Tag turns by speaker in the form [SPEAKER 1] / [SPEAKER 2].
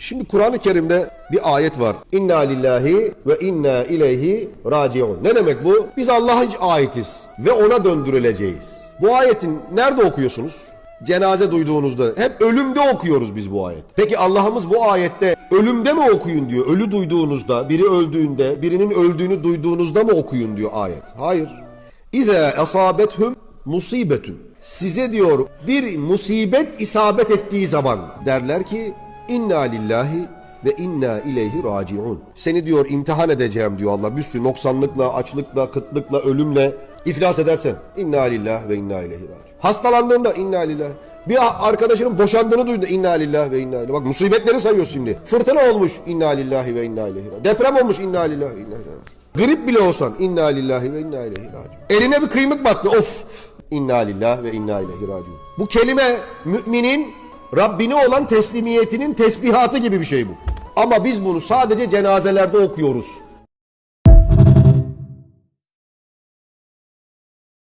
[SPEAKER 1] Şimdi Kur'an-ı Kerim'de bir ayet var. İnna lillahi ve inna ileyhi raciun. Ne demek bu? Biz Allah'a aitiz ve ona döndürüleceğiz. Bu ayetin nerede okuyorsunuz? Cenaze duyduğunuzda hep ölümde okuyoruz biz bu ayet. Peki Allah'ımız bu ayette ölümde mi okuyun diyor? Ölü duyduğunuzda, biri öldüğünde, birinin öldüğünü duyduğunuzda mı okuyun diyor ayet. Hayır. İze asabethum musibetun. Size diyor bir musibet isabet ettiği zaman derler ki inna lillahi ve inna ileyhi raciun. Seni diyor imtihan edeceğim diyor Allah. Bir sürü noksanlıkla, açlıkla, kıtlıkla, ölümle iflas edersen inna lillahi ve inna ileyhi raciun. Hastalandığında inna lillahi. Bir arkadaşının boşandığını duyduğunda inna lillahi ve inna ileyhi. Bak musibetleri sayıyor şimdi. Fırtına olmuş inna lillahi ve inna ileyhi. Deprem olmuş inna lillahi ve inna ileyhi. Grip bile olsan inna lillahi ve inna ileyhi raciun. Eline bir kıymık battı of. İnna lillahi ve inna ileyhi raciun. Bu kelime müminin Rabbine olan teslimiyetinin tesbihatı gibi bir şey bu. Ama biz bunu sadece cenazelerde okuyoruz.